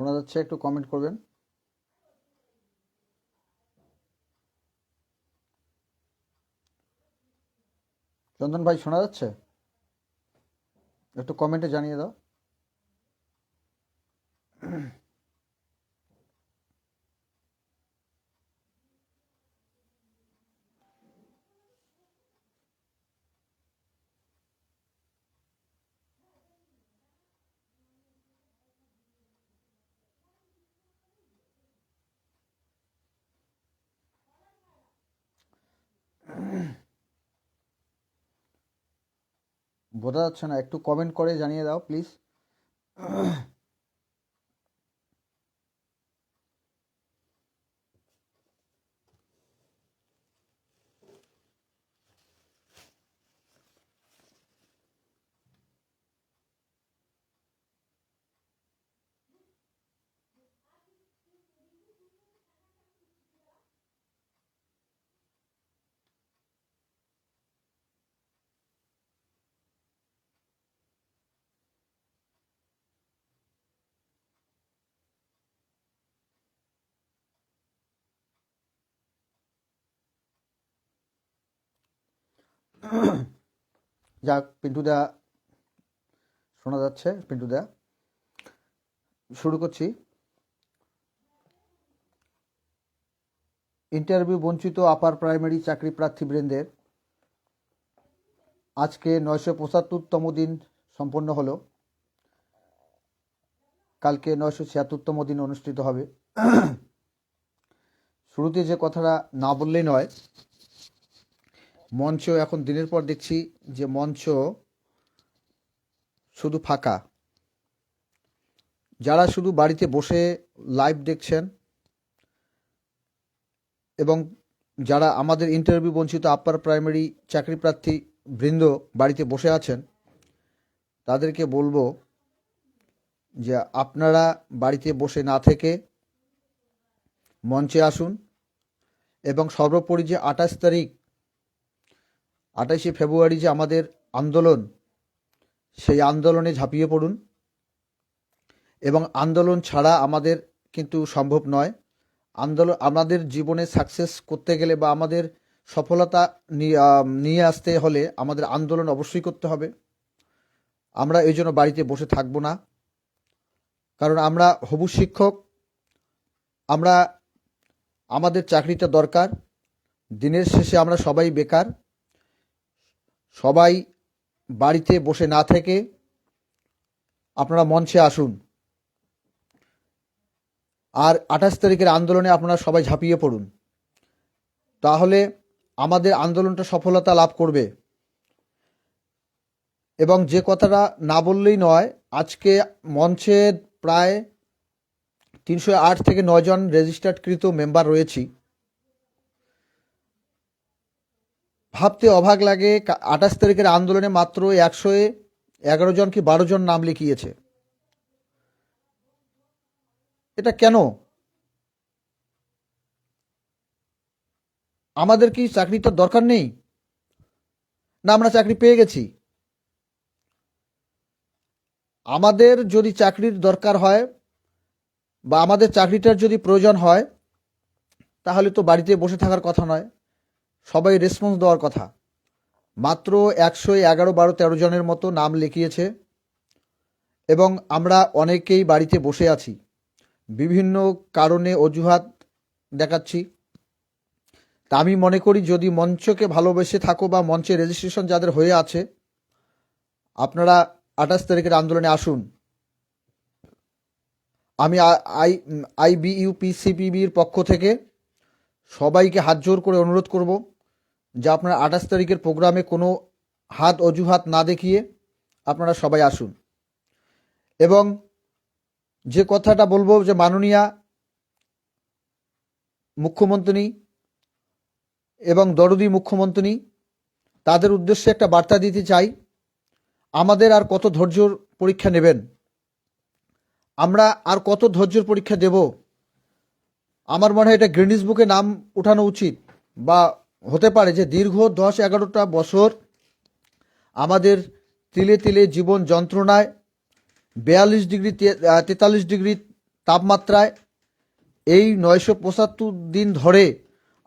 শোনা যাচ্ছে একটু কমেন্ট করবেন। চন্দন ভাই শোনা যাচ্ছে? একটু কমেন্টে জানিয়ে দাও। বোঝা যাচ্ছে না একটু কমেন্ট করে জানিয়ে দাও প্লিজ যাক, পিন্টু পিন্টুদা শোনা যাচ্ছে, পিন্টু পিন্টুদা শুরু করছি। ইন্টারভিউ বঞ্চিত আপার প্রাইমারি চাকরি প্রার্থীবৃন্দের আজকে নয়শো পঁচাত্তরতম দিন সম্পন্ন হলো। কালকে নয়শো ছিয়াত্তরতম দিন অনুষ্ঠিত হবে। শুরুতে যে কথাটা না বললেই নয় মঞ্চ এখন দিনের পর দেখছি যে মঞ্চ শুধু ফাঁকা। যারা শুধু বাড়িতে বসে লাইভ দেখছেন এবং যারা আমাদের ইন্টারভিউ বঞ্চিত আপার প্রাইমারি চাকরি প্রার্থী বৃন্দ বাড়িতে বসে আছেন, তাদেরকে বলব যে আপনারা বাড়িতে বসে না থেকে মঞ্চে আসুন এবং সর্বোপরি যে আঠাশ তারিখ আঠাশে ফেব্রুয়ারি যে আমাদের আন্দোলন, সেই আন্দোলনে ঝাঁপিয়ে পড়ুন। এবং আন্দোলন ছাড়া আমাদের কিন্তু সম্ভব নয়। আন্দোলন, আমাদের জীবনে সাকসেস করতে গেলে বা আমাদের সফলতা নিয়ে আসতে হলে আমাদের আন্দোলন অবশ্যই করতে হবে। আমরা এই জন্য বাড়িতে বসে থাকব না। কারণ আমরা হবু শিক্ষক, আমরা, আমাদের চাকরিটা দরকার। দিনের শেষে আমরা সবাই বেকার। সবাই বাড়িতে বসে না থেকে আপনারা মঞ্চে আসুন। আর আঠাশ তারিখের আন্দোলনে আপনারা সবাই ঝাঁপিয়ে পড়ুন। তাহলে আমাদের আন্দোলনটা সফলতা লাভ করবে। এবং যে কথাটা না বললেই নয়, আজকে মঞ্চে প্রায় তিনশো আট থেকে নয়জন রেজিস্টার্ডকৃত মেম্বার রয়েছি। ভাবতে অবাক লাগে আঠাশ তারিখের আন্দোলনে মাত্র একশো এগারো জন কি বারো জন নাম লিখিয়েছে। এটা কেন? আমাদের কি চাকরিটার দরকার নেই? না, আমরা চাকরি পেয়ে গেছি। আমাদের যদি চাকরির দরকার হয় বা আমাদের চাকরিটার যদি প্রয়োজন হয়, তাহলে তো বাড়িতে বসে থাকার কথা নয়। সবাই রেসপন্স দেওয়ার কথা। মাত্র একশো এগারো বারো তেরো জনের মতো নাম লিখিয়েছে এবং আমরা অনেকেই বাড়িতে বসে আছি। বিভিন্ন কারণে অজুহাত দেখাচ্ছি। তা আমি মনে করি যদি মঞ্চকে ভালোবেসে থাকো বা মঞ্চে রেজিস্ট্রেশন যাদের হয়ে আছে, আপনারা আঠাশ তারিখের আন্দোলনে আসুন। আমি আই আইবিইউপিসিপিবির পক্ষ থেকে সবাইকে হাত জোর করে অনুরোধ করব। যে আপনারা আঠাশ তারিখের প্রোগ্রামে কোনো হাত অজুহাত না দেখিয়ে আপনারা সবাই আসুন। এবং যে কথাটা বলব যে মাননীয়া মুখ্যমন্ত্রী এবং দরদি মুখ্যমন্ত্রী, তাদের উদ্দেশ্যে একটা বার্তা দিতে চাই, আমাদের আর কত ধৈর্যর পরীক্ষা নেবেন? আমরা আর কত ধৈর্যর পরীক্ষা দেব? আমার মনে হয় এটা গ্রিনিস বুকে নাম উঠানো উচিত বা হতে পারে যে দীর্ঘ দশ এগারোটা বছর আমাদের তিলে তিলে জীবন যন্ত্রণায়, বিয়াল্লিশ ডিগ্রি তেতাল্লিশ ডিগ্রি তাপমাত্রায় এই নয়শো পঁচাত্তর দিন ধরে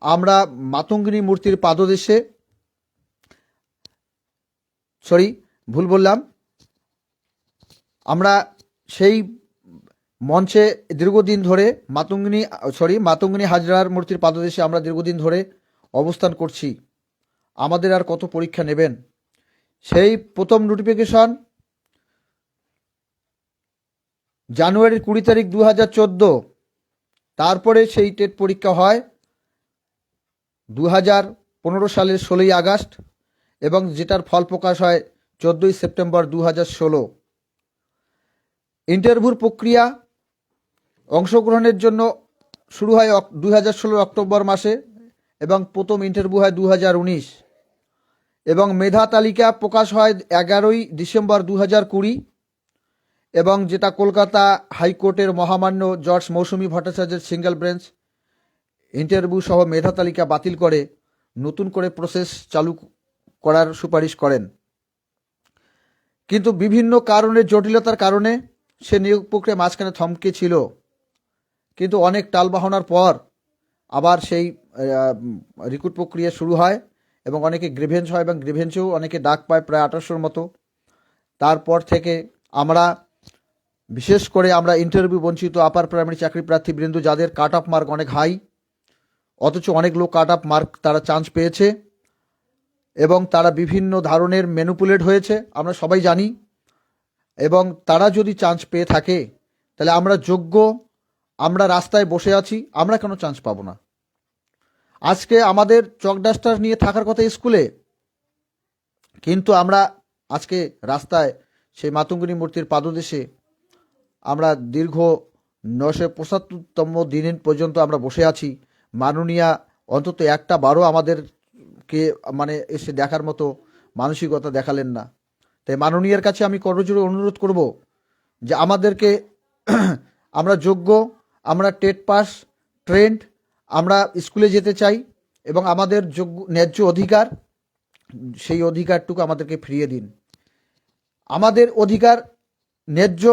আমরা মাতঙ্গিনী মূর্তির পাদদেশে, সরি, ভুল বললাম, আমরা সেই মঞ্চে দীর্ঘদিন ধরে মাতঙ্গিনী, সরি, মাতঙ্গিনী হাজরার মূর্তির পাদদেশে আমরা দীর্ঘদিন ধরে অবস্থান করছি। আমাদের আর কত পরীক্ষা নেবেন? সেই প্রথম নোটিফিকেশন জানুয়ারির কুড়ি তারিখ দু হাজার চোদ্দ। তারপরে সেই টেট পরীক্ষা হয় দু হাজার পনেরো সালের ষোলোই আগস্ট এবং যেটার ফল প্রকাশ হয় চোদ্দোই সেপ্টেম্বর দু হাজার ষোলো। ইন্টারভিউর প্রক্রিয়া অংশগ্রহণের জন্য শুরু হয় দু হাজার ষোলোর অক্টোবর মাসে। এবং প্রথম ইন্টারভিউ হয় দু হাজার উনিশ। এবং মেধা তালিকা প্রকাশ হয় এগারোই ডিসেম্বর দু কুড়ি। এবং যেটা কলকাতা হাইকোর্টের মহামান্য জর্জ মৌসুমী ভট্টাচার্যের সিঙ্গেল বেঞ্চ ইন্টারভিউ সহ মেধা তালিকা বাতিল করে নতুন করে প্রসেস চালু করার সুপারিশ করেন। কিন্তু বিভিন্ন কারণের জটিলতার কারণে সে নিয়োগ প্রক্রিয়া মাঝখানে থমকে ছিল। কিন্তু অনেক টালবাহনার পর আবার সেই রিক্রুট প্রক্রিয়া শুরু হয় এবং অনেকে গ্রিভেন্স হয় এবং গ্রিভেন্সেও অনেকে ডাক পায় প্রায় আঠারোশোর মতো। তারপর থেকে আমরা, বিশেষ করে আমরা ইন্টারভিউ বঞ্চিত আপার প্রাইমারি চাকরি প্রার্থী বৃন্দু যাদের কাট অফ মার্ক অনেক হাই অথচ অনেক লোক কাট অফ মার্ক তারা চান্স পেয়েছে এবং তারা বিভিন্ন ধরনের ম্যানুপুলেট হয়েছে, আমরা সবাই জানি। এবং তারা যদি চান্স পেয়ে থাকে, তাহলে আমরা যোগ্য, আমরা রাস্তায় বসে আছি, আমরা কেন চান্স পাবো না? আজকে আমাদের চক ডাস্টার নিয়ে থাকার কথা স্কুলে। কিন্তু আমরা আজকে রাস্তায় সেই মাতঙ্গিনী মূর্তির পাদদেশে আমরা দীর্ঘ নশো পঁচাত্তরতম দিন পর্যন্ত আমরা বসে আছি। মাননীয়া অন্তত একটা বারও আমাদেরকে মানে এসে দেখার মতো মানসিকতা দেখালেন না। তাই মাননীয়ার কাছে আমি করজোরে অনুরোধ করব যে আমাদেরকে আমরা যোগ্য, আমরা টেট পাস, ট্রেন্ড আমরা স্কুলে যেতে চাই এবং আমাদের যোগ্য, ন্যায্য অধিকার, সেই অধিকারটুকু আমাদেরকে ফিরিয়ে দিন। আমাদের অধিকার ন্যায্য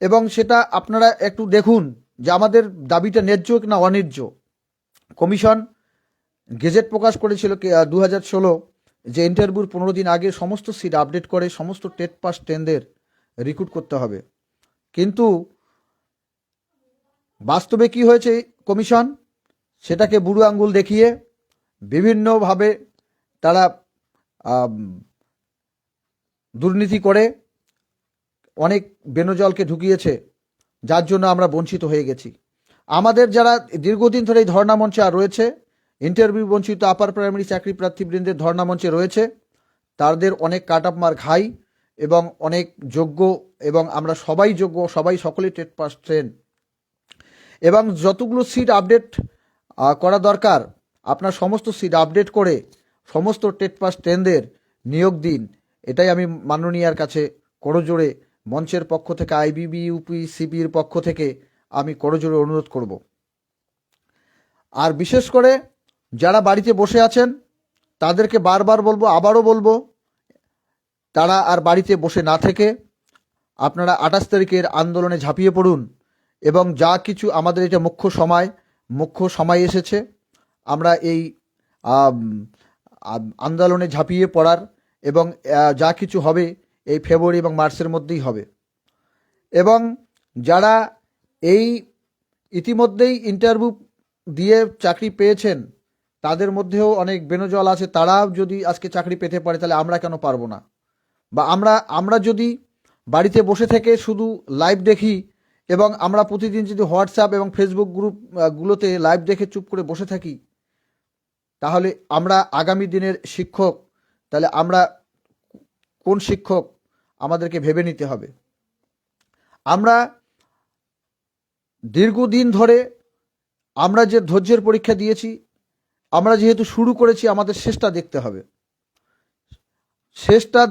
এবং সেটা আপনারা একটু দেখুন যে আমাদের দাবিটা ন্যায্য না অন্যায্য কমিশন গেজেট প্রকাশ করেছিল দু হাজার ষোলো যে ইন্টারভিউর পনেরো দিন আগে সমস্ত সিট আপডেট করে সমস্ত টেট পাস টেনদের রিক্রুট করতে হবে। কিন্তু বাস্তবে কি হয়েছে কমিশন? সেটাকে বুড়ো আঙ্গুল দেখিয়ে বিভিন্নভাবে তারা দুর্নীতি করে অনেক বেনজলকে ঢুকিয়েছে, যার জন্য আমরা বঞ্চিত হয়ে গেছি। আমাদের যারা দীর্ঘদিন ধরে এই আর রয়েছে, ইন্টারভিউ বঞ্চিত আপার প্রাইমারি চাকরি প্রার্থীবৃন্দের ধর্ণা মঞ্চে রয়েছে, তাদের অনেক কাট হাই এবং অনেক যোগ্য এবং আমরা সবাই যোগ্য, সবাই সকলেই টেট পাস ট্রেন। এবং যতগুলো সিট আপডেট করা দরকার। আপনার সমস্ত সিট আপডেট করে সমস্ত টেট পাস ট্রেনদের নিয়োগ দিন। এটাই আমি মাননীয়ার কাছে করজোড়ে মঞ্চের পক্ষ থেকে আইবিবি ইউপি সিপির পক্ষ থেকে আমি করজোড়ে অনুরোধ করব। আর বিশেষ করে যারা বাড়িতে বসে আছেন, তাদেরকে বারবার বলব, আবারও বলব, তারা আর বাড়িতে বসে না থেকে আপনারা আঠাশ তারিখের আন্দোলনে ঝাঁপিয়ে পড়ুন এবং যা কিছু আমাদের এটা মুখ্য সময় মুখ্য সময় এসেছে। আমরা এই আন্দোলনে ঝাঁপিয়ে পড়ার এবং যা কিছু হবে এই ফেব্রুয়ারি এবং মার্চের মধ্যেই হবে। এবং যারা এই ইতিমধ্যেই ইন্টারভিউ দিয়ে চাকরি পেয়েছেন, তাদের মধ্যেও অনেক বেনজল আছে। তারাও যদি আজকে চাকরি পেতে পারে, তাহলে আমরা কেন পারব না? বা আমরা আমরা যদি বাড়িতে বসে থেকে শুধু লাইভ দেখি এবং আমরা প্রতিদিন যদি হোয়াটসঅ্যাপ এবং ফেসবুক গ্রুপগুলোতে লাইভ দেখে চুপ করে বসে থাকি, তাহলে আমরা আগামী দিনের শিক্ষক, তাহলে আমরা কোন শিক্ষক আমাদেরকে ভেবে নিতে হবে? আমরা দীর্ঘদিন ধরে আমরা যে ধৈর্যের পরীক্ষা দিয়েছি, আমরা যেহেতু শুরু করেছি, আমাদের শেষটা দেখতে হবে। শেষটা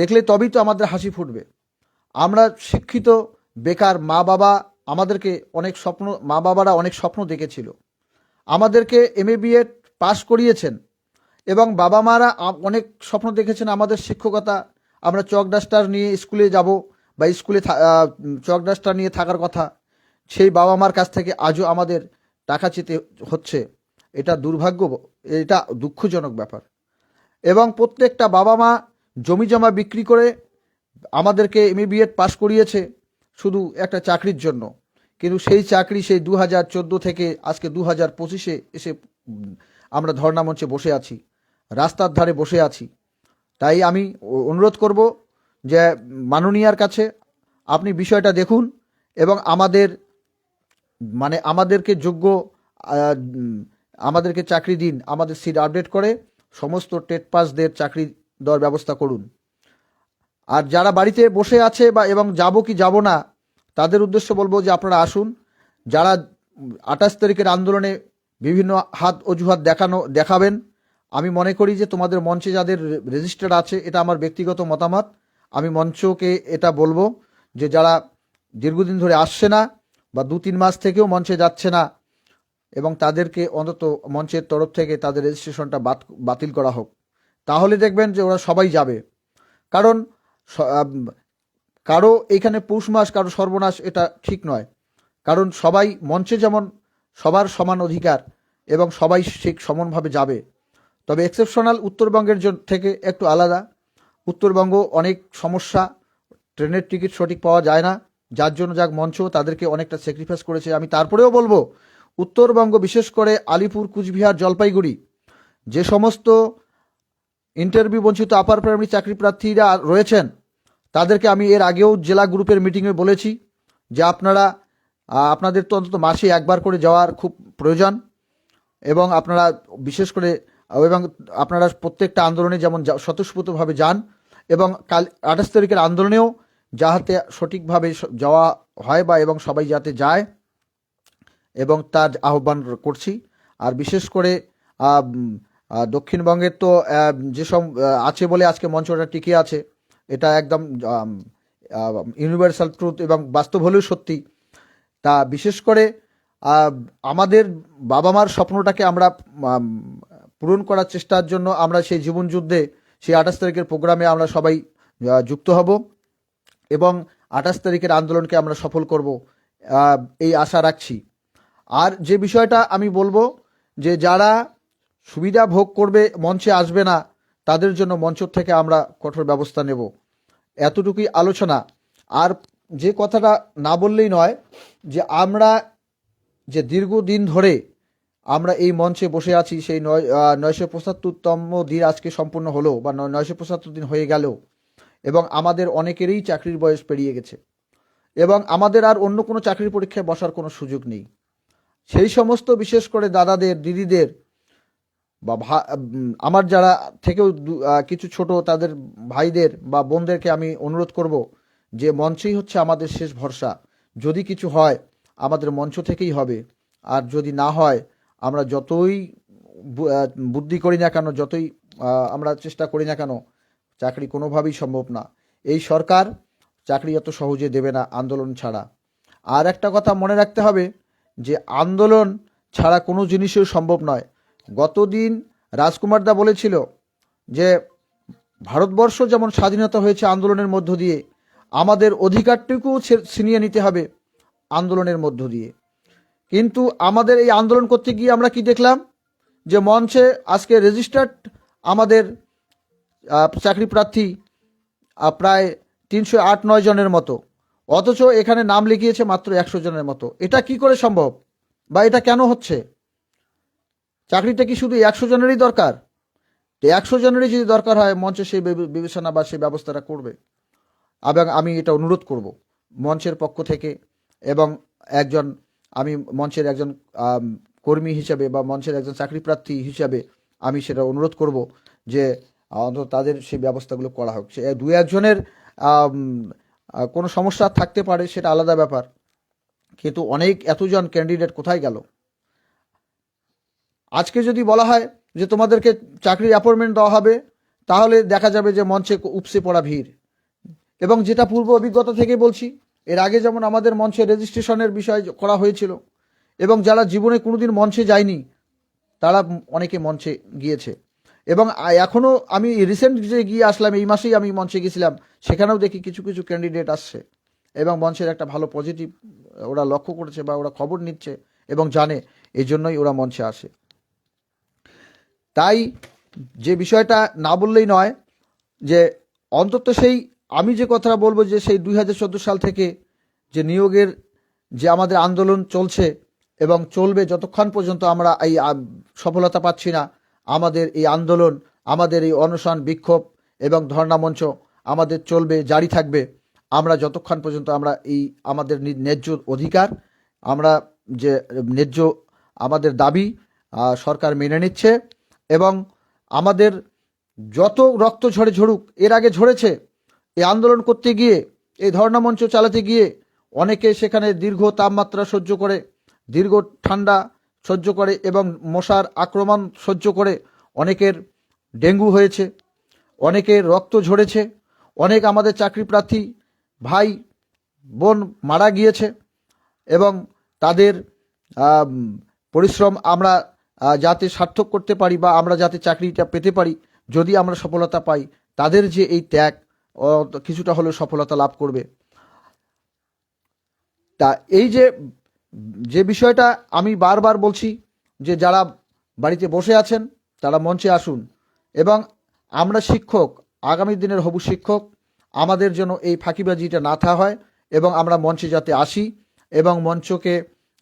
দেখলে তবেই তো আমাদের হাসি ফুটবে। আমরা শিক্ষিত বেকার মা বাবা আমাদেরকে অনেক স্বপ্ন মা বাবারা অনেক স্বপ্ন দেখেছিল। আমাদেরকে এম এ পাশ করিয়েছেন এবং বাবা মারা অনেক স্বপ্ন দেখেছেন আমাদের শিক্ষকতা। আমরা চক ডাস্টার নিয়ে স্কুলে যাব বা স্কুলে চক ডাস্টার নিয়ে থাকার কথা। সেই বাবা মার কাছ থেকে আজও আমাদের টাকা চেতে হচ্ছে। এটা দুর্ভাগ্য, এটা দুঃখজনক ব্যাপার। এবং প্রত্যেকটা বাবা মা জমি জমা বিক্রি করে আমাদেরকে এম বিএড পাস করিয়েছে। শুধু একটা চাকরির জন্য। কিন্তু সেই চাকরি সেই দু হাজার চোদ্দ থেকে আজকে দু হাজার পঁচিশে এসে আমরা ধর্ণা মঞ্চে বসে আছি, রাস্তার ধারে বসে আছি। তাই আমি অনুরোধ করব যে মাননীয়ার কাছে আপনি বিষয়টা দেখুন এবং আমাদের মানে আমাদেরকে যোগ্য আমাদেরকে চাকরি দিন, আমাদের সিট আপডেট করে সমস্ত টেট পাসদের চাকরি দেওয়ার ব্যবস্থা করুন। আর যারা বাড়িতে বসে আছে বা এবং যাব কি যাব না, তাদের উদ্দেশ্য বলব যে আপনারা আসুন। যারা আঠাশ তারিখের আন্দোলনে বিভিন্ন হাত অজুহাত দেখানো, দেখাবেন, আমি মনে করি যে তোমাদের মঞ্চে যাদের রেজিস্টার আছে, এটা আমার ব্যক্তিগত মতামত। আমি মঞ্চকে এটা বলব যে যারা দীর্ঘদিন ধরে আসছে না বা দু তিন মাস থেকেও মঞ্চে যাচ্ছে না এবং তাদেরকে অন্তত মঞ্চের তরফ থেকে তাদের রেজিস্ট্রেশনটা বাত- বাতিল করা হোক, তাহলে দেখবেন যে ওরা সবাই যাবে। কারণ কারও এইখানে পৌষ মাস, কারও সর্বনাশ, এটা ঠিক নয়। কারণ সবাই মঞ্চে যেমন সবার সমান অধিকার এবং সবাই ঠিক সমানভাবে যাবে, তবে এক্সেপশনাল উত্তরবঙ্গের থেকে একটু আলাদা। উত্তরবঙ্গ অনেক সমস্যা, ট্রেনের টিকিট সঠিক পাওয়া যায় না, যার জন্য যাক মঞ্চ তাদেরকে অনেকটা স্যাক্রিফাইস করেছে। আমি তারপরেও বলব, উত্তরবঙ্গ বিশেষ করে আলিপুর, কুচবিহার, জলপাইগুড়ি, যে সমস্ত ইন্টারভিউ বঞ্চিত আপার প্রাইমারি চাকরি প্রার্থীরা রয়েছেন। তাদেরকে আমি এর আগেও জেলা গ্রুপের মিটিংয়ে বলেছি যে আপনারা আপনাদের তো অন্তত মাসে একবার করে যাওয়ার খুব প্রয়োজন এবং আপনারা বিশেষ করে এবং আপনারা প্রত্যেকটা আন্দোলনে যেমন স্বতঃস্ফূর্তভাবে যান এবং কাল, আঠাশ তারিখের আন্দোলনেও যাহাতে সঠিকভাবে যাওয়া হয় বা এবং সবাই যাতে যায় এবং তার আহ্বান করছি। আর বিশেষ করে দক্ষিণবঙ্গের তো যেসব আছে বলে আজকে মঞ্চটা টিকে আছে, এটা একদম ইউনিভার্সাল ট্রুথ এবং বাস্তব হলেও সত্যি। তা বিশেষ করে আমাদের বাবা মার স্বপ্নটাকে আমরা পূরণ করার চেষ্টার জন্য আমরা সেই জীবন যুদ্ধে, সেই আঠাশ তারিখের প্রোগ্রামে আমরা সবাই যুক্ত হব এবং আঠাশ তারিখের আন্দোলনকে আমরা সফল করব এই আশা রাখছি। আর যে বিষয়টা আমি বলব যে যারা সুবিধা ভোগ করবে, মঞ্চে আসবে না, তাদের জন্য মঞ্চ থেকে আমরা কঠোর ব্যবস্থা নেব। এতটুকুই আলোচনা। আর যে কথাটা না বললেই নয় যে আমরা যে দীর্ঘদিন ধরে আমরা এই মঞ্চে বসে আছি, সেই নয় নয়শো পঁচাত্তরতম দিন আজকে সম্পূর্ণ হলো বা নয়- নয়শো পঁচাত্তর দিন হয়ে গেল এবং আমাদের অনেকেরই চাকরির বয়স পেরিয়ে গেছে এবং আমাদের আর অন্য কোনো চাকরির পরীক্ষায় বসার কোনো সুযোগ নেই। সেই সমস্ত বিশেষ করে দাদাদের, দিদিদের বা আমার যারা থেকেও কিছু ছোট তাদের ভাইদের বা বোনদেরকে আমি অনুরোধ করব যে মঞ্চই হচ্ছে আমাদের শেষ ভরসা। যদি কিছু হয়, আমাদের মঞ্চ থেকেই হবে। আর যদি না হয়, আমরা যতই বুদ্ধি করি না কেন, যতই আমরা চেষ্টা করি না কেন, চাকরি কোনোভাবেই সম্ভব না। এই সরকার চাকরি এত সহজে দেবে না আন্দোলন ছাড়া। আর একটা কথা মনে রাখতে হবে যে, আন্দোলন ছাড়া কোনো জিনিসই সম্ভব নয়। গতদিন রাজকুমারদা বলেছিল যে, ভারতবর্ষ যেমন স্বাধীনতা হয়েছে আন্দোলনের মধ্য দিয়ে, আমাদের অধিকারটুকু ছিনিয়ে নিতে হবে আন্দোলনের মধ্য দিয়ে। কিন্তু আমাদের এই আন্দোলন করতে গিয়ে আমরা কি দেখলাম? যে মঞ্চে আজকে রেজিস্টার্ড আমাদের চাকরি প্রার্থী প্রায় তিনশো আট নয় জনের মতো। অথচ এখানে নাম লিখিয়েছে মাত্র একশো জনের মতো। এটা কি করে সম্ভব? বা এটা কেন হচ্ছে? চাকরিটা কি শুধু একশো জনেরই দরকার? তো একশো জনেরই যদি দরকার হয়, মঞ্চে সেই বিবেচনা বা সেই ব্যবস্থাটা করবে। এবং আমি এটা অনুরোধ করব মঞ্চের পক্ষ থেকে এবং একজন, আমি মঞ্চের একজন কর্মী হিসাবে বা মঞ্চের একজন চাকরি প্রার্থী হিসাবে আমি সেটা অনুরোধ করব যে, অন্তত তাদের সেই ব্যবস্থাগুলো করা হোক। সে দু একজনের কোনো সমস্যা থাকতে পারে, সেটা আলাদা ব্যাপার। কিন্তু অনেক এতজন ক্যান্ডিডেট কোথায় গেল? আজকে যদি বলা হয় যে তোমাদেরকে চাকরির অ্যাপয়েন্টমেন্ট দেওয়া হবে, তাহলে দেখা যাবে যে মঞ্চে উপসে পড়া ভিড়। এবং যেটা পূর্ব অভিজ্ঞতা থেকে বলছি, এর আগে যেমন আমাদের মঞ্চে রেজিস্ট্রেশনের বিষয় করা হয়েছিল, এবং যারা জীবনে কোনোদিন মঞ্চে যায়নি, তারা অনেকে মঞ্চে গিয়েছে। এবং এখনও আমি রিসেন্ট যে গিয়ে আসলাম, এই মাসেই আমি মঞ্চে গেছিলাম, সেখানেও দেখি কিছু কিছু ক্যান্ডিডেট আসছে। এবং মঞ্চের একটা ভালো পজিটিভ ওরা লক্ষ্য করেছে বা ওরা খবর নিচ্ছে এবং জানে এই জন্যই ওরা মঞ্চে আসে। তাই যে বিষয়টা না বললেই নয় যে অন্তত সেই আমি যে কথাটা বলব যে সেই দুই হাজার চোদ্দ সাল থেকে যে নিয়োগের যে আমাদের আন্দোলন চলছে এবং চলবে যতক্ষণ পর্যন্ত আমরা এই সফলতা পাচ্ছি না, আমাদের এই আন্দোলন, আমাদের এই অনশন, বিক্ষোভ এবং ধর্ণা মঞ্চ আমাদের চলবে, জারি থাকবে। আমরা যতক্ষণ পর্যন্ত আমরা এই আমাদের ন্যায্য অধিকার, আমরা যে ন্যায্য আমাদের দাবি সরকার মেনে নিচ্ছে এবং আমাদের যত রক্ত ঝরে ঝরুক এর আগে ঝরেছে, এই আন্দোলন করতে গিয়ে, এই ধর্ণা মঞ্চ চালাতে গিয়ে অনেকে সেখানে দীর্ঘ তাপমাত্রা সহ্য করে, দীর্ঘ ঠান্ডা সহ্য করে এবং মশার আক্রমণ সহ্য করে অনেকের ডেঙ্গু হয়েছে অনেকের রক্ত ঝরেছে, অনেক আমাদের চাকরি প্রার্থী ভাই, বোন মারা গিয়েছে এবং তাদের পরিশ্রম আমরা যাতে সার্থক করতে পারি বা আমরা যাতে চাকরিটা পেতে পারি, যদি আমরা সফলতা পাই, তাদের যে এই ত্যাগ কিছুটা হলেও সফলতা লাভ করবে। তা এই যে যে বিষয়টা আমি বারবার বলছি যে যারা বাড়িতে বসে আছেন, তারা মঞ্চে আসুন এবং আমরা শিক্ষক, আগামী দিনের হবু শিক্ষক, আমাদের জন্য এই ফাঁকিবাজিটা না থা হয় এবং আমরা মঞ্চে যাতে আসি এবং মঞ্চকে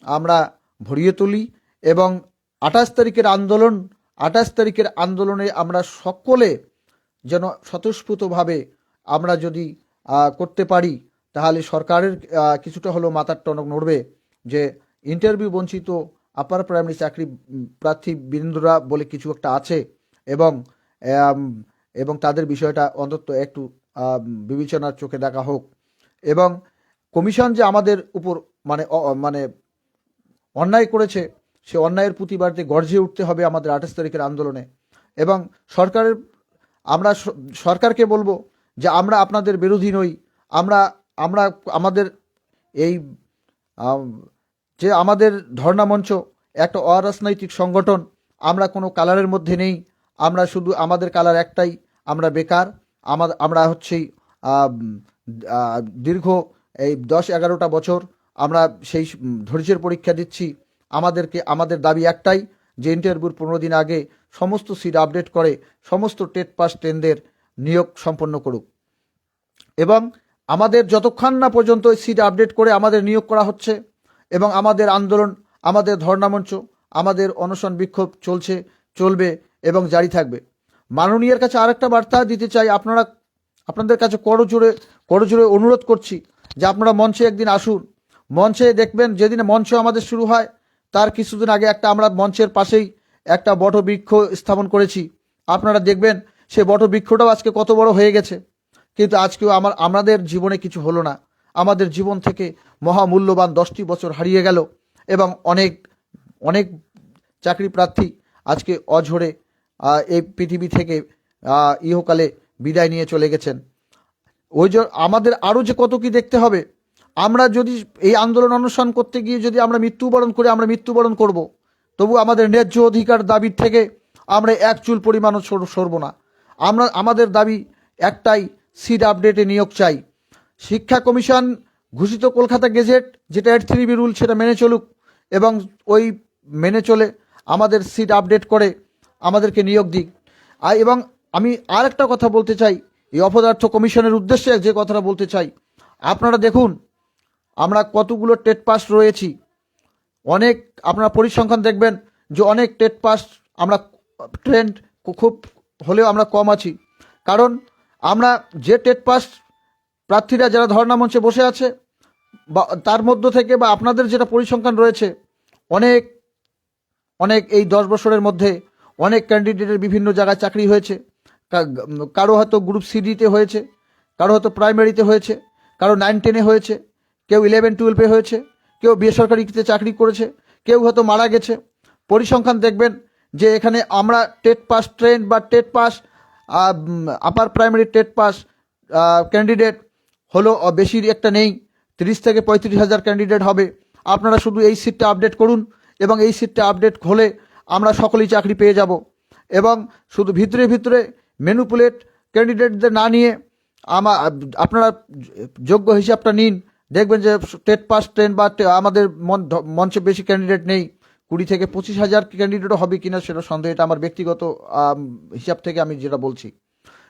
আমরা ভরিয়ে তুলি এবং আঠাশ তারিখের আন্দোলন, আঠাশ তারিখের আন্দোলনে আমরা সকলে যেন স্বতঃস্ফূর্তভাবে আমরা যদি করতে পারি, তাহলে সরকারের কিছুটা হলেও মাথার টনক নড়বে যে ইন্টারভিউ বঞ্চিত আপার প্রাইমারি চাকরি প্রার্থী বীরেন্দ্ররা বলে কিছু একটা আছে এবং এবং তাদের বিষয়টা অন্তত একটু বিবেচনার চোখে দেখা হোক। এবং কমিশন যে আমাদের উপর মানে মানে অন্যায় করেছে সে অন্যায়ের প্রতিবাদে গর্জে উঠতে হবে আমাদের আঠাশ তারিখের আন্দোলনে। এবং সরকারের, আমরা সরকারকে বলব যে আমরা আপনাদের বিরোধী নই। আমরা আমরা আমাদের এই যে আমাদের ধর্ণা মঞ্চ, একটা অরাজনৈতিক সংগঠন, আমরা কোনো কালারের মধ্যে নেই। আমরা শুধু আমাদের কালার একটাই, আমরা বেকার। আমাদের আমরা হচ্ছি দীর্ঘ এই দশ এগারোটা বছর আমরা সেই ধৈর্যের পরীক্ষা দিচ্ছি। আমাদেরকে, আমাদের দাবি একটাই, যে ইন্টারভিউর পনেরো দিন আগে সমস্ত সিট আপডেট করে, সমস্ত টেট পাস টেনদের নিয়োগ সম্পন্ন করুক। এবং আমাদের যতক্ষণ না পর্যন্ত সিট আপডেট করে আমাদের নিয়োগ করা হচ্ছে, এবং আমাদের আন্দোলন, আমাদের ধর্ণামঞ্চ আমাদের অনশন বিক্ষোভ চলছে, চলবে এবং জারি থাকবে। মাননীয়ের কাছে আরেকটা বার্তা দিতে চাই, আপনারা, আপনাদের কাছে করজোরে করজোরে অনুরোধ করছি যে আপনারা মঞ্চে একদিন আসুন। মঞ্চে দেখবেন যেদিন মঞ্চ আমাদের শুরু হয় তার কিছুদিন আগে একটা আমরা মঞ্চের পাশেই একটা বটবৃক্ষ স্থাপন করেছি। আপনারা দেখবেন সে বটবৃক্ষটাও আজকে কত বড় হয়ে গেছে। কিন্তু আজকেও আমার, আমাদের জীবনে কিছু হলো না। আমাদের জীবন থেকে মহামূল্যবান দশটি বছর হারিয়ে গেল এবং অনেক অনেক চাকরি প্রার্থী আজকে অঝরে এই পৃথিবী থেকে ইহকালে বিদায় নিয়ে চলে গেছেন। ওই আমাদের আরও যে কত কি দেখতে হবে আমরা যদি এই আন্দোলন অনুসরণ করতে গিয়ে যদি আমরা মৃত্যুবরণ করে, আমরা মৃত্যুবরণ করব। তবু আমাদের ন্যায্য অধিকার দাবির থেকে আমরা এক চুল পরিমাণও সর- সরব না। আমরা, আমাদের দাবি একটাই সিট আপডেটে নিয়োগ চাই। শিক্ষা কমিশন ঘোষিত কলকাতা গেজেট, যেটা এইট থ্রি বি রুল, সেটা মেনে চলুক এবং ওই মেনে চলে আমাদের সিট আপডেট করে আমাদেরকে নিয়োগ দিক। আর এবং আমি আর একটা কথা বলতে চাই, এই অপদার্থ কমিশনের উদ্দেশ্যে যে কথাটা বলতে চাই। আপনারা দেখুন আমরা কতগুলো টেট পাস রয়েছি। অনেক আপনারা পরিসংখ্যান দেখবেন যে অনেক টেট পাস আমরা ট্রেন্ড খুব হলেও আমরা কম আছি। কারণ আমরা যে টেট পাস প্রার্থীরা যারা ধর্ণা মঞ্চে বসে আছে বা তার মধ্য থেকে বা আপনাদের যেটা পরিসংখ্যান রয়েছে, অনেক অনেক এই দশ বছরের মধ্যে অনেক ক্যান্ডিডেটের বিভিন্ন জায়গায় চাকরি হয়েছে। কারও হয়তো গ্রুপ সিডিতে হয়েছে, কারও হয়তো প্রাইমারিতে হয়েছে, কারও নাইন টেনে হয়েছে। কেউ ইলেভেন টুয়েলভে হয়েছে, কেউ বেসরকারিতে চাকরি করেছে, কেউ হয়তো মারা গেছে। পরিসংখ্যান দেখবেন যে এখানে আমরা টেট পাস ট্রেন বা TET pass upper primary TET pass candidate হলো বেশি একটা নেই। তিরিশ থেকে পঁয়ত্রিশ হাজার ক্যান্ডিডেট হবে। আপনারা শুধু এই সিটটা আপডেট করুন এবং এই সিটটা আপডেট হলে আমরা সকলেই চাকরি পেয়ে যাব। এবং শুধু ভিতরে ভিতরে মেনুপুলেট ক্যান্ডিডেটদের না নিয়ে আমা আপনারা যোগ্য হিসাবটা নিন। দেখবেন যে টেট পাস ট্রেন বা আমাদের মন- মঞ্চে বেশি ক্যান্ডিডেট নেই। কুড়ি থেকে পঁচিশ হাজার ক্যান্ডিডেটও হবে কিনা সেটা সন্দেহ। এটা আমার ব্যক্তিগত হিসাব থেকে আমি যেটা বলছি।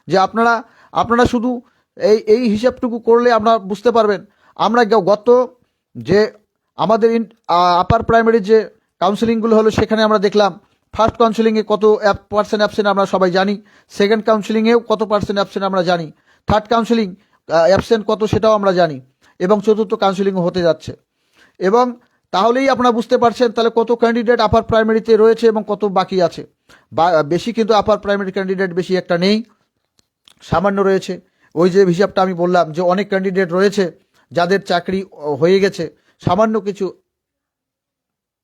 যে আপনারা আপনারা শুধু এই এই হিসাবটুকু করলে আপনারা বুঝতে পারবেন। আমরা গত যে আমাদের আপার প্রাইমারি যে কাউন্সিলিংগুলো হলো, সেখানে আমরা দেখলাম ফার্স্ট কাউন্সিলিংয়ে কত পার্সেন্ট অ্যাবসেন্ট আমরা সবাই জানি। সেকেন্ড কাউন্সিলিংয়েও কত পার্সেন্ট অ্যাবসেন্ট আমরা জানি। থার্ড কাউন্সিলিং অ্যাবসেন্ট কত সেটাও আমরা জানি। এবং চতুর্থ কাউন্সিলিংও হতে যাচ্ছে। এবং তাহলেই আপনারা বুঝতে পারছেন তাহলে কত ক্যান্ডিডেট আপার প্রাইমারিতে রয়েছে এবং কত বাকি আছে। বা, বেশি কিন্তু আপার প্রাইমারি ক্যান্ডিডেট বেশি একটা নেই, সামান্য রয়েছে। ওই যে হিসাবটা আমি বললাম যে অনেক ক্যান্ডিডেট রয়েছে যাদের চাকরি হয়ে গেছে, সামান্য কিছু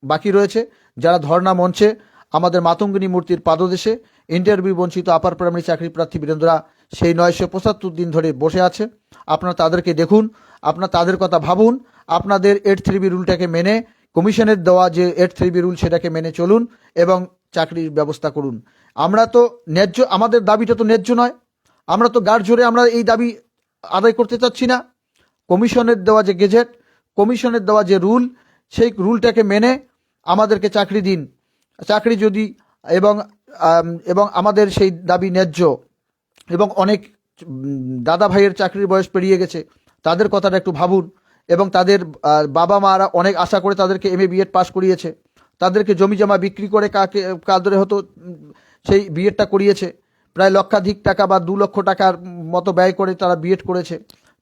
বাকি রয়েছে, যারা ধর্ণা মঞ্চে, আমাদের মাতঙ্গিনী মূর্তির পাদদেশে ইন্টারভিউ বঞ্চিত আপার প্রাইমারি চাকরি প্রার্থী বীরেন্দ্রা সেই নয়শো পঁচাত্তর দিন ধরে বসে আছে। আপনারা তাদেরকে দেখুন আপনারা তাদের কথা ভাবুন, আপনাদের এইট থ্রি বি রুলটাকে মেনে, কমিশনের দেওয়া যে এইট থ্রি বি রুল সেটাকে মেনে চলুন এবং চাকরির ব্যবস্থা করুন। আমরা তো ন্যায্য, আমাদের দাবিটা তো ন্যায্য নয়। আমরা তো গাঢ় জোরে আমরা এই দাবি আদায় করতে চাচ্ছি না। কমিশনের দেওয়া যে গেজেট, কমিশনের দেওয়া যে রুল, সেই রুলটাকে মেনে আমাদেরকে চাকরি দিন। চাকরি যদি এবং এবং আমাদের সেই দাবি ন্যায্য এবং অনেক দাদা ভাইয়ের চাকরির বয়স পেরিয়ে গেছে। তাদের কথাটা একটু ভাবুন। এবং তাদের বাবা মারা অনেক আশা করে তাদেরকে এম এ বিএড পাস করিয়েছে। তাদেরকে জমি জমা বিক্রি করে কাকে কাদরে হতো সেই বিএডটা করিয়েছে। প্রায় লক্ষাধিক টাকা বা দু লক্ষ টাকার মতো ব্যয় করে তারা বিএড করেছে।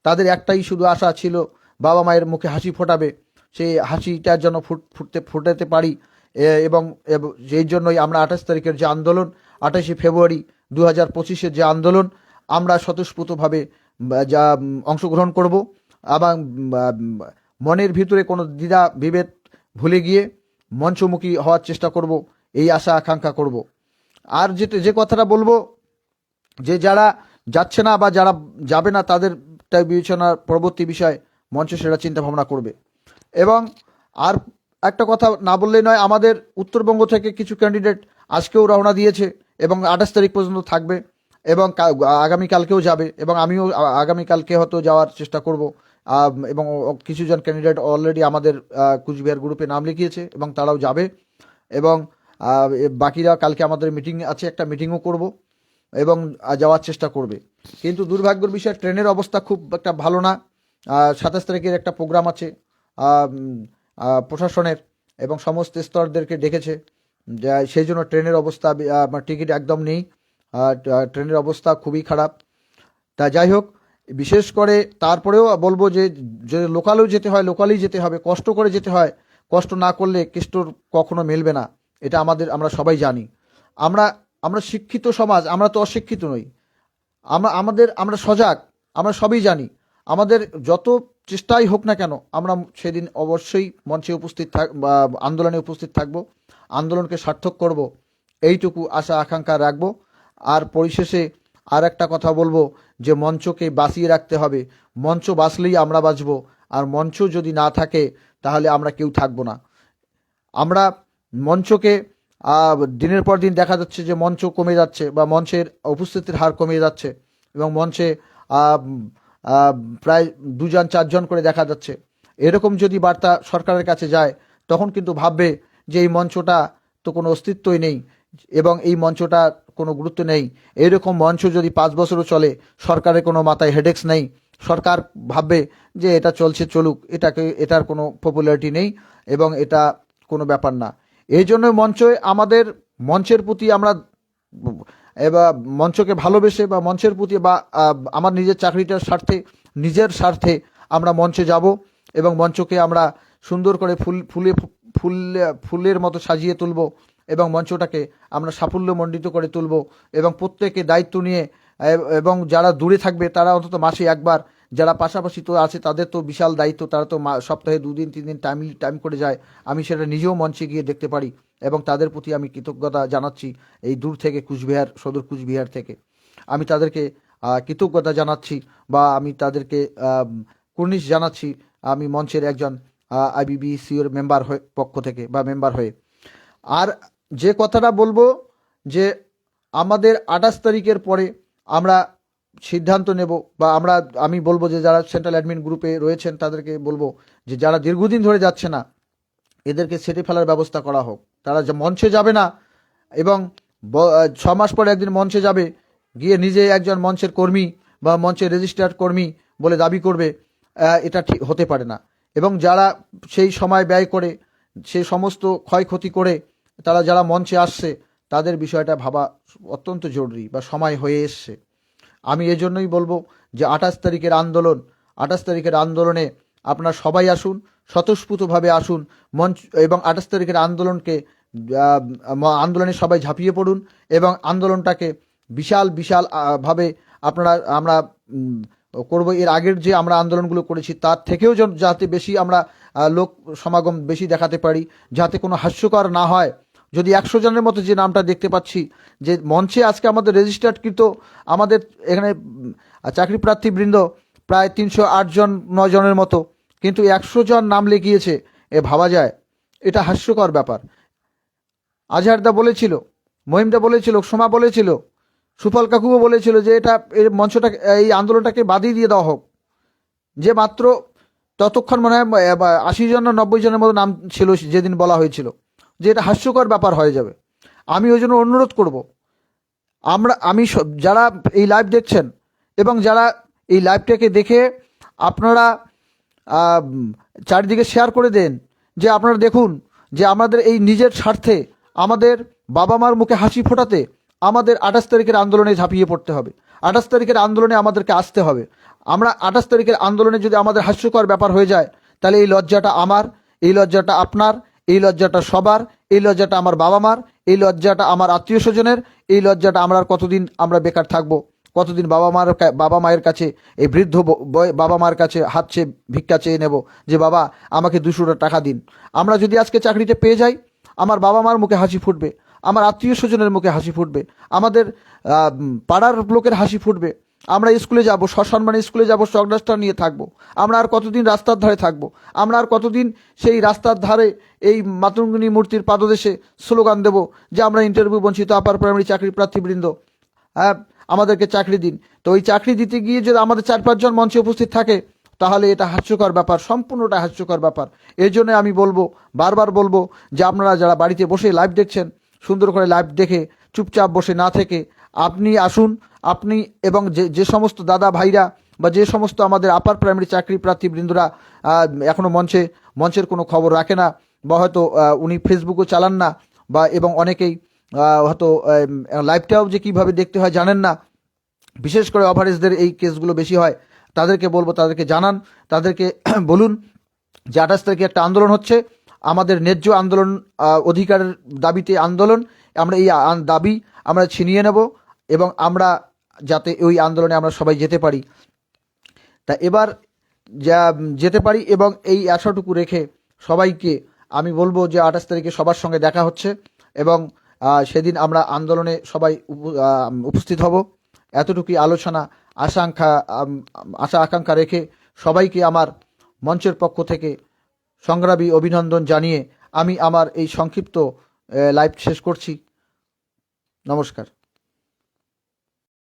তাদের একটাই শুধু আশা ছিল, বাবা মায়ের মুখে হাসি ফোটাবে। সেই হাসিটার জন্য ফুট, ফুটতে, ফুটাতে পারি। এবং সেই জন্যই আমরা আঠাশ তারিখের যে আন্দোলন, আঠাশে ফেব্রুয়ারি দু হাজার পঁচিশের যে আন্দোলন, আমরা স্বতঃস্ফূর্তভাবে যা অংশগ্রহণ করব উম, মনের ভিতরে কোনো দ্বিধা বিভেদ ভুলে গিয়ে মঞ্চমুখী হওয়ার চেষ্টা করব এই আশা আকাঙ্ক্ষা করব। আর যেটা যে কথাটা বলব যে যারা যাচ্ছে না বা যারা যাবে না তাদের বিবেচনার পরবর্তী বিষয় মঞ্চ সেটা চিন্তা ভাবনা করবে। এবং আর একটা কথা না বললেই নয় আমাদের উত্তরবঙ্গ থেকে কিছু ক্যান্ডিডেট আজকেও রওনা দিয়েছে এবং আঠাশ তারিখ পর্যন্ত থাকবে। এবং আগামীকালকেও যাবে এবং আমিও আগামীকালকে হয়তো যাওয়ার চেষ্টা করব। এবং কিছুজন ক্যান্ডিডেট অলরেডি আমাদের কুচবিহার গ্রুপে নাম লিখিয়েছে এবং তারাও যাবে। এবং বাকিরা কালকে আমাদের মিটিং আছে, একটা মিটিংও করব এবং যাওয়ার চেষ্টা করবে। কিন্তু দুর্ভাগ্যের বিষয়, ট্রেনের অবস্থা খুব একটা ভালো না। সাতাশ তারিখের একটা প্রোগ্রাম আছে প্রশাসনের এবং সমস্ত স্তরদেরকে ডেকেছে। যা, সেই জন্য ট্রেনের অবস্থা টিকিট একদম নেই। ট্রেনের অবস্থা খুবই খারাপ। তা যাই হোক, বিশেষ করে তারপরেও বলব যে যদি লোকালেও যেতে হয়, লোকালেই যেতে হবে, কষ্ট করে যেতে হয়। কষ্ট না করলে কেষ্টর কখনো মেলবে না। এটা আমাদের, আমরা সবাই জানি। আমরা আমরা শিক্ষিত সমাজ, আমরা তো অশিক্ষিত নই। আমরা, আমাদের, আমরা সজাগ, আমরা সবই জানি। আমাদের যত চেষ্টাই হোক না কেন, আমরা সেদিন অবশ্যই মঞ্চে উপস্থিত থাক, বা আন্দোলনে উপস্থিত থাকব। আন্দোলনকে সার্থক করব। এইটুকু আশা, আকাঙ্ক্ষা রাখব। আর পরিশেষে আর একটা কথা বলব যে মঞ্চকে বাঁচিয়ে রাখতে হবে। মঞ্চ বাঁচলেই আমরা বাঁচবো, আর মঞ্চ যদি না থাকে, তাহলে আমরা কেউ থাকব না। আমরা মঞ্চকে দিনের পর দিন দেখা যাচ্ছে যে মঞ্চ কমে যাচ্ছে বা মঞ্চের উপস্থিতির হার কমে যাচ্ছে এবং মঞ্চে প্রায় দুজন, চারজন করে দেখা যাচ্ছে। এরকম যদি বার্তা সরকারের কাছে যায়, তখন কিন্তু ভাববে যে এই মঞ্চটা তো কোনো অস্তিত্বই নেই। এবং এই মঞ্চটা কোনো গুরুত্ব নেই। এরকম মঞ্চ যদি পাঁচ বছরও চলে, সরকারের কোনো মাথায় হেডেক্স নেই। সরকার ভাববে যে এটা চলছে, চলুক, এটাকে, এটার কোনো পপুলারিটি নেই এবং এটা কোনো ব্যাপার না। এই জন্য মঞ্চে আমাদের, মঞ্চের প্রতি আমরা, এবার মঞ্চকে ভালোবেসে বা মঞ্চের প্রতি বা আমার নিজের চাকরিটার স্বার্থে, নিজের স্বার্থে আমরা মঞ্চে যাব এবং মঞ্চকে আমরা সুন্দর করে ফুল, ফুলে, ফুল, ফুলের মতো সাজিয়ে তুলব। এবং মঞ্চটাকে আমরা সাফল্যমণ্ডিত করে তুলব এবং প্রত্যেকে দায়িত্ব নিয়ে এবং যারা দূরে থাকবে তারা অন্তত মাসে একবার, যারা পাশাপাশি তো আছে তাদের তো বিশাল দায়িত্ব, তারা তো সপ্তাহে দুদিন তিন দিন টাইম টাইম করে যায়। আমি সেটা নিজেও মঞ্চে গিয়ে দেখতে পারি এবং তাদের প্রতি আমি কৃতজ্ঞতা জানাচ্ছি এই দূর থেকে কুচবিহার, সদর কুচবিহার থেকে। আমি তাদেরকে কৃতজ্ঞতা জানাচ্ছি বা আমি তাদেরকে কুর্নিশ জানাচ্ছি আমি মঞ্চের একজন আইবিবি সিওর মেম্বার হয়ে, পক্ষ থেকে বা মেম্বার হয়ে। আর যে কথাটা বলব যে আমাদের আঠাশ তারিখের পরে আমরা সিদ্ধান্ত নেব বা আমরা, আমি বলব যে যারা সেন্ট্রাল অ্যাডমিন গ্রুপে রয়েছেন তাদেরকে বলব যে যারা দীর্ঘদিন ধরে যাচ্ছে না, এদেরকে সেটে ফেলার ব্যবস্থা করা হোক। তারা মঞ্চে যাবে না এবং ছ মাস পরে একদিন মঞ্চে যাবে, গিয়ে নিজে একজন মঞ্চের কর্মী বা মঞ্চের রেজিস্টার্ড কর্মী বলে দাবি করবে এটা ঠিক হতে পারে না। এবং যারা সেই সময় ব্যয় করে, সে সমস্ত ক্ষয়ক্ষতি করে তারা যারা মঞ্চে আসছে, তাদের বিষয়টা ভাবা অত্যন্ত জরুরি বা সময় হয়ে এসছে। আমি এজন্যই বলব যে আঠাশ তারিখের আন্দোলন, আঠাশ তারিখের আন্দোলনে আপনারা সবাই আসুন, স্বতঃস্ফূর্তভাবে আসুন, মঞ্চ এবং আঠাশ তারিখের আন্দোলনকে আন্দোলনে সবাই ঝাঁপিয়ে পড়ুন এবং আন্দোলনটাকে বিশাল বিশাল ভাবে আপনারা, আমরা করব। এর আগের যে আমরা আন্দোলনগুলো করেছি, তার থেকেও যাতে বেশি আমরা লোক সমাগম বেশি দেখাতে পারি, যাতে কোনো হাস্যকর না হয় যদি একশো জনের মতো যে নামটা দেখতে পাচ্ছি, যে মঞ্চে আজকে আমাদের রেজিস্টার্ডকৃত আমাদের এখানে চাকরি প্রার্থী বৃন্দ প্রায় তিনশো আট জন, নয় জনের মতো। কিন্তু একশো জন নাম লিখিয়েছে, এ ভাবা যায়। এটা হাস্যকর ব্যাপার। আজহারদা বলেছিল, মহিমদা বলেছিল, সোমা বলেছিল, সুফল কাকুও বলেছিল যে এটা এই মঞ্চটা এই আন্দোলনটাকে বাদিয়ে দিয়ে দেওয়া হোক। যে মাত্র ততক্ষণ মনে হয় আশি জন নব্বই জনের মতো নাম ছিল যেদিন বলা হয়েছিল। যে এটা হাস্যকর ব্যাপার হয়ে যাবে। আমি ওই জন্য অনুরোধ করব। আমরা, আমি যারা এই লাইভ দেখছেন এবং যারা এই লাইভটাকে দেখে আপনারা চারিদিকে শেয়ার করে দেন, যে আপনারা দেখুন যে আমাদের এই নিজের স্বার্থে আমাদের বাবা মার মুখে হাসি ফোটাতে আমাদের আঠাশ তারিখের আন্দোলনে ঝাঁপিয়ে পড়তে হবে। আঠাশ তারিখের আন্দোলনে আমাদেরকে আসতে হবে। আমরা আঠাশ তারিখের আন্দোলনে যদি আমাদের হাস্যকর ব্যাপার হয়ে যায়, তাহলে এই লজ্জাটা আমার, এই লজ্জাটা আপনার এই লজ্জাটা সবার, এই লজ্জাটা আমার বাবা মার এই লজ্জাটা আমার আত্মীয় স্বজনের এই লজ্জাটা আমরা আর কতদিন আমরা বেকার থাকব? কতদিন বাবা মার বাবা মায়ের কাছে, এই বৃদ্ধ বাবা মার কাছে হাত চেয়ে ভিক্ষা চেয়ে নেব যে, বাবা, আমাকে দুশো টাকা দিন। আমরা যদি আজকে চাকরিটা পেয়ে যাই, আমার বাবা মার মুখে হাসি ফুটবে, আমার আত্মীয় স্বজনের মুখে হাসি ফুটবে, আমাদের পাড়ার লোকের হাসি ফুটবে আমরা স্কুলে যাব, সসম্মানে স্কুলে যাব চকডাস্টার নিয়ে থাকব। আমরা আর কতদিন রাস্তার ধারে থাকব। আমরা আর কতদিন সেই রাস্তার ধারে এই মাতঙ্গিনী মূর্তির পাদদেশে স্লোগান দেব যে আমরা ইন্টারভিউ বঞ্চিত আপার প্রাইমারি চাকরি প্রার্থীবৃন্দ হ্যাঁ আমাদেরকে চাকরি দিন তো ওই চাকরি দিতে গিয়ে যদি আমাদের চার পাঁচজন মঞ্চে উপস্থিত থাকে, তাহলে এটা হাস্যকর ব্যাপার, সম্পূর্ণটা হাস্যকর ব্যাপার এই জন্য আমি বলব, বারবার বলব যে আপনারা যারা বাড়িতে বসে লাইভ দেখছেন, সুন্দর করে লাইভ দেখে, চুপচাপ বসে না থেকে আপনি আসুন আপনি এবং যে যে সমস্ত দাদা ভাইরা বা যে সমস্ত আমাদের আপার প্রাইমারি চাকরি প্রার্থী বৃন্দরা এখনও মঞ্চে, মঞ্চের কোনো খবর রাখে না বা হয়তো উনি ফেসবুকও চালান না বা এবং অনেকেই হয়তো লাইভটাও যে কীভাবে দেখতে হয় জানেন না। বিশেষ করে অভারেজদের এই কেসগুলো বেশি হয়। তাদেরকে বলব, তাদেরকে জানান, তাদেরকে বলুন যে আঠাশ তারিখে একটা আন্দোলন হচ্ছে। আমাদের ন্যায্য আন্দোলন অধিকারের দাবিতে আন্দোলন। আমরা এই দাবি আমরা ছিনিয়ে নেব এবং আমরা যাতে ওই আন্দোলনে আমরা সবাই যেতে পারি। তা এবার যা যেতে পারি এবং এই আশাটুকু রেখে সবাইকে আমি বলব যে আঠাশ তারিখে সবার সঙ্গে দেখা হচ্ছে এবং সেদিন আমরা আন্দোলনে সবাই উপ- উপস্থিত হব। এতটুকুই আলোচনা আশাঙ্ক্ষা আশা আকাঙ্ক্ষা রেখে সবাইকে আমার মঞ্চের পক্ষ থেকে সংগ্রামী অভিনন্দন জানিয়ে আমি আমার এই সংক্ষিপ্ত লাইভ শেষ করছি। নমস্কার।